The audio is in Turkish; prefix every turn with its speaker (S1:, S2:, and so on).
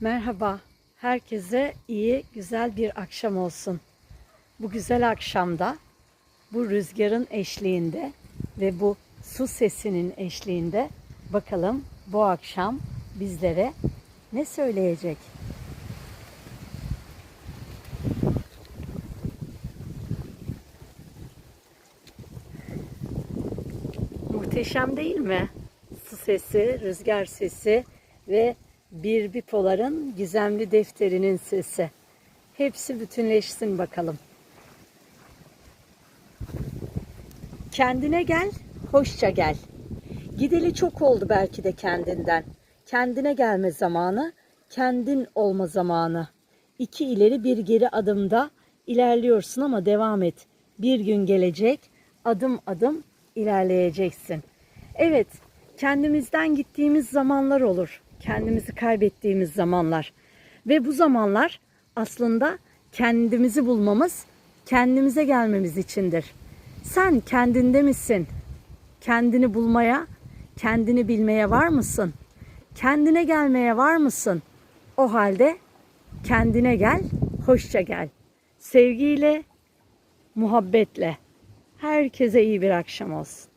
S1: Merhaba. Herkese iyi, güzel bir akşam olsun. Bu güzel akşamda, bu rüzgarın eşliğinde ve bu su sesinin eşliğinde bakalım bu akşam bizlere ne söyleyecek? Muhteşem değil mi? Su sesi, rüzgar sesi ve bir bipoların gizemli defterinin sesi. Hepsi bütünleşsin bakalım. Kendine gel, hoşça gel. Gideli çok oldu belki de kendinden. Kendine gelme zamanı, kendin olma zamanı. İki ileri bir geri adımda ilerliyorsun ama devam et. Bir gün gelecek, adım adım ilerleyeceksin. Evet, kendimizden gittiğimiz zamanlar olur. Kendimizi kaybettiğimiz zamanlar. Ve bu zamanlar aslında kendimizi bulmamız, kendimize gelmemiz içindir. Sen kendinde misin? Kendini bulmaya, kendini bilmeye var mısın? Kendine gelmeye var mısın? O halde kendine gel, hoşça gel. Sevgiyle, muhabbetle. Herkese iyi bir akşam olsun.